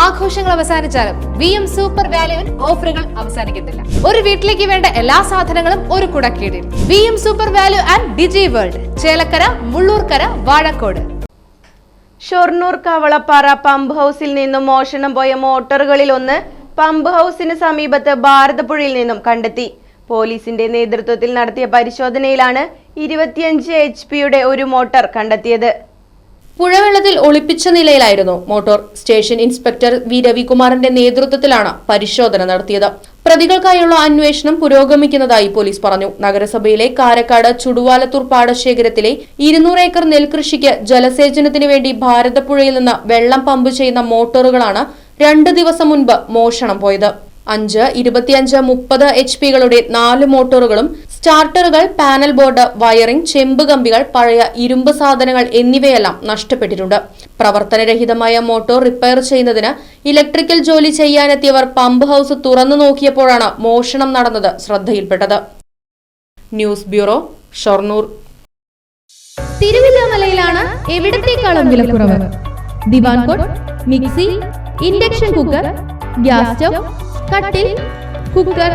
ആഘോഷങ്ങൾ അവസാനിച്ചാലും V M super വാല്യുവിൽ ഓഫറുകൾ അവസാനിക്കുന്നില്ല ഒരു വീട്ടിലേക്ക് വേണ്ട എല്ലാ സാധനങ്ങളും ഒരു കുടക്കീടിൽ. V M super value and Digi world Chelakkara Mullurkara Vazhakkode. Shoranur Kavalappara pump ഹൗസിൽ നിന്നും മോഷണം പോയ മോട്ടോറുകളിൽ ഒന്ന് പമ്പ് ഹൗസിന് സമീപത്ത് ഭാരതപ്പുഴയിൽ നിന്നും കണ്ടെത്തി. പോലീസിന്റെ നേതൃത്വത്തിൽ നടത്തിയ പരിശോധനയിലാണ് ഇരുപത്തിയഞ്ച് എച്ച് പിയുടെ ഒരു മോട്ടോർ കണ്ടെത്തിയത്. പുഴവെള്ളത്തിൽ ഒളിപ്പിച്ച നിലയിലായിരുന്നു മോട്ടോർ. Station inspector V. രവികുമാറിന്റെ നേതൃത്വത്തിലാണ് പരിശോധന നടത്തിയത്. പ്രതികൾക്കായുള്ള അന്വേഷണം പുരോഗമിക്കുന്നതായി പോലീസ് പറഞ്ഞു. നഗരസഭയിലെ കാരക്കാട് ചുടുവാലത്തൂർ പാടശേഖരത്തിലെ ഇരുന്നൂറ് ഏക്കർ നെൽകൃഷിക്ക് ജലസേചനത്തിന് വേണ്ടി ഭാരതപ്പുഴയിൽ നിന്ന് വെള്ളം പമ്പ് ചെയ്യുന്ന മോട്ടോറുകളാണ് രണ്ട് ദിവസം മുൻപ് മോഷണം പോയത്. അഞ്ച് ഇരുപത്തിയഞ്ച് മുപ്പത് എച്ച് പികളുടെ നാല് മോട്ടോറുകളും സ്റ്റാർട്ടറുകൾ പാനൽ ബോർഡ് വയറിംഗ് ചെമ്പ് കമ്പികൾ പഴയ ഇരുമ്പ് സാധനങ്ങൾ എന്നിവയെല്ലാം നഷ്ടപ്പെട്ടിട്ടുണ്ട്. പ്രവർത്തനരഹിതമായ മോട്ടോർ റിപ്പയർ ചെയ്യുന്നതിന് ഇലക്ട്രിക്കൽ ജോലി ചെയ്യാനെത്തിയവർ പമ്പ് ഹൌസ് തുറന്നു നോക്കിയപ്പോഴാണ് മോഷണം നടന്നത് ശ്രദ്ധയിൽപ്പെട്ടത്. News bureau Shoranur. തിരുവില്ലാമലയിലാണ് എവിടത്തേക്കാളും വിലക്കുറവ്? Diwan cot mixie induction cooker gas stove കട്ടിൽ കുക്കർ